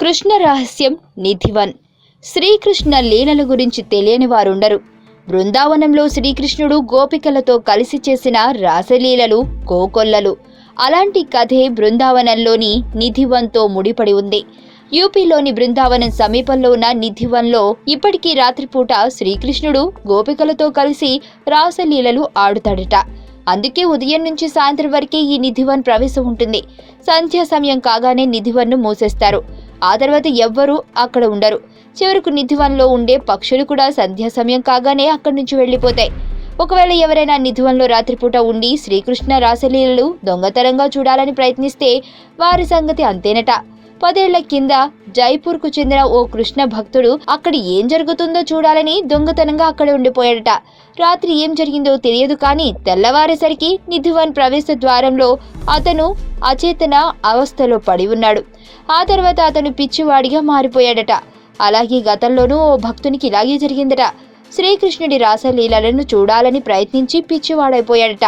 కృష్ణ రహస్యం నిధివన్. శ్రీకృష్ణ లీలల గురించి తెలియని వారుండరు. బృందావనంలో శ్రీకృష్ణుడు గోపికలతో కలిసి చేసిన రాసలీలలు కోకొల్లలు అలాంటి కథే బృందావనంలోని నిధివన్తో ముడిపడి ఉంది. యూపీలోని బృందావనం సమీపంలో ఉన్న నిధివన్లో ఇప్పటికీ రాత్రిపూట శ్రీకృష్ణుడు గోపికలతో కలిసి రాసలీలలు ఆడుతాడట. అందుకే ఉదయం నుంచి సాయంత్రం వరకే ఈ నిధివన్ ప్రవేశం ఉంటుంది. సంధ్యా సమయం కాగానే నిధివన్ను మూసేస్తారు. ఆ తర్వాత ఎవ్వరూ అక్కడ ఉండరు. చివరకు నిధివన్లో ఉండే పక్షులు కూడా సంధ్యా సమయం కాగానే అక్కడి నుంచి వెళ్ళిపోతాయి. ఒకవేళ ఎవరైనా నిధివన్లో రాత్రిపూట ఉండి శ్రీకృష్ణ రాసలీలలు దొంగతనంగా చూడాలని ప్రయత్నిస్తే వారి సంగతి అంతేనట. పదేళ్ళ కింద జైపూర్కు చెందిన ఓ కృష్ణ భక్తుడు అక్కడ ఏం జరుగుతుందో చూడాలని దొంగతనంగా అక్కడే ఉండిపోయాడట. రాత్రి ఏం జరిగిందో తెలియదు కానీ తెల్లవారేసరికి నిధివన్ ప్రవేశ ద్వారంలో అతను అచేతన అవస్థలో పడి ఉన్నాడు. ఆ తర్వాత అతను పిచ్చివాడిగా మారిపోయాడట. అలాగే గతంలోనూ ఓ భక్తునికి ఇలాగే జరిగిందట. శ్రీకృష్ణుడి రాసలీలలను చూడాలని ప్రయత్నించి పిచ్చివాడైపోయాడట.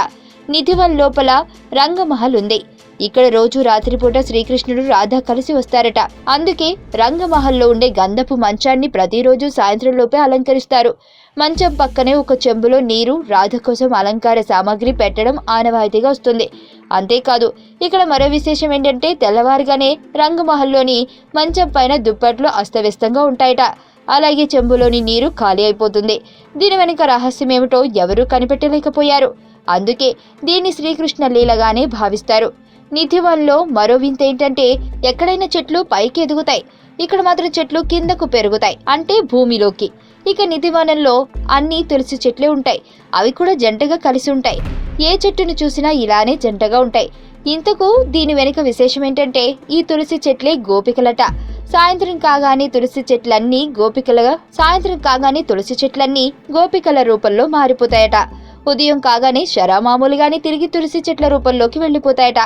నిధివన్ లోపల రంగమహల్ ఉంది. ఇక్కడ రోజు రాత్రిపూట శ్రీకృష్ణుడు రాధ కలిసి వస్తారట. అందుకే రంగమహల్లో ఉండే గంధపు మంచాన్ని ప్రతిరోజు సాయంత్రంలోపే అలంకరిస్తారు. మంచం పక్కనే ఒక చెంబులో నీరు రాధ కోసం అలంకార సామాగ్రి పెట్టడం ఆనవాయితీగా వస్తుంది. అంతేకాదు ఇక్కడ మరో విశేషం ఏంటంటే తెల్లవారుగానే రంగమహల్లోని మంచం పైన దుప్పట్లు అస్తవ్యస్తంగా ఉంటాయట. అలాగే చెంబులోని నీరు ఖాళీ అయిపోతుంది. దీని వెనుక రహస్యం ఏమిటో ఎవరూ కనిపెట్టలేకపోయారు. అందుకే దీన్ని శ్రీకృష్ణ లీలగానే భావిస్తారు. నిధివన్లో మరో వింత ఏంటంటే ఎక్కడైనా చెట్లు పైకి ఎదుగుతాయి. ఇక్కడ మాత్రం చెట్లు కిందకు పెరుగుతాయి అంటే భూమిలోకి. ఇక నిధివనంలో అన్ని తులసి చెట్లే ఉంటాయి. అవి కూడా జంటగా కలిసి ఉంటాయి. ఏ చెట్టును చూసినా ఇలానే జంటగా ఉంటాయి. ఇంతకు దీని వెనుక విశేషం ఏంటంటే ఈ తులసి చెట్లే గోపికలట. సాయంత్రం కాగానే తులసి చెట్లన్నీ గోపికలుగా సాయంత్రం కాగానే తులసి చెట్లన్నీ గోపికల రూపంలో మారిపోతాయట. ఉదయం కాగానే శరామామూలుగానే తిరిగి తులసి చెట్ల రూపంలోకి వెళ్ళిపోతాయట.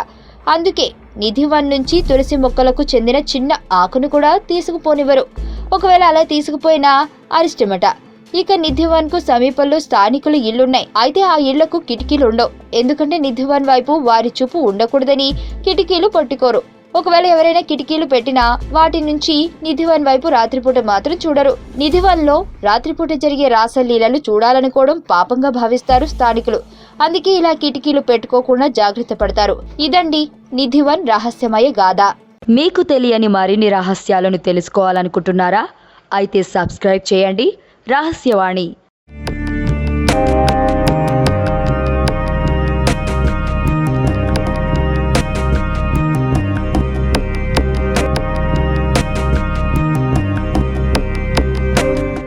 అందుకే నిధివన్ నుంచి తులసి మొక్కలకు చెందిన చిన్న ఆకును కూడా తీసుకుపోనివ్వరు. ఒకవేళ అలా తీసుకుపోయినా అరిష్టమట. ఇక నిధివన్కు సమీపంలో స్థానికుల ఇళ్ళున్నాయి అయితే ఆ ఇళ్ళకు కిటికీలు ఉండవు. ఎందుకంటే నిధివన్ వైపు వారి చూపు ఉండకూడదని కిటికీలు పట్టుకోరు. ఒకవేళ ఎవరైనా కిటికీలు పెట్టినా వాటి నుంచి నిధివన్ వైపు రాత్రిపూట మాత్రం చూడరు. నిధివన్లో రాత్రిపూట జరిగే రాసలీలలు చూడాలనుకోవడం పాపంగా భావిస్తారు స్థానికులు. అందుకే ఇలా కిటికీలు పెట్టుకోకుండా జాగ్రత్త పడతారు. ఇదండి నిధివన్ రహస్యమయ గాథ. మీకు తెలియని మరిన్ని రహస్యాలను తెలుసుకోవాలనుకుంటున్నారా? అయితే సబ్స్క్రైబ్ చేయండి. రహస్యవాణి.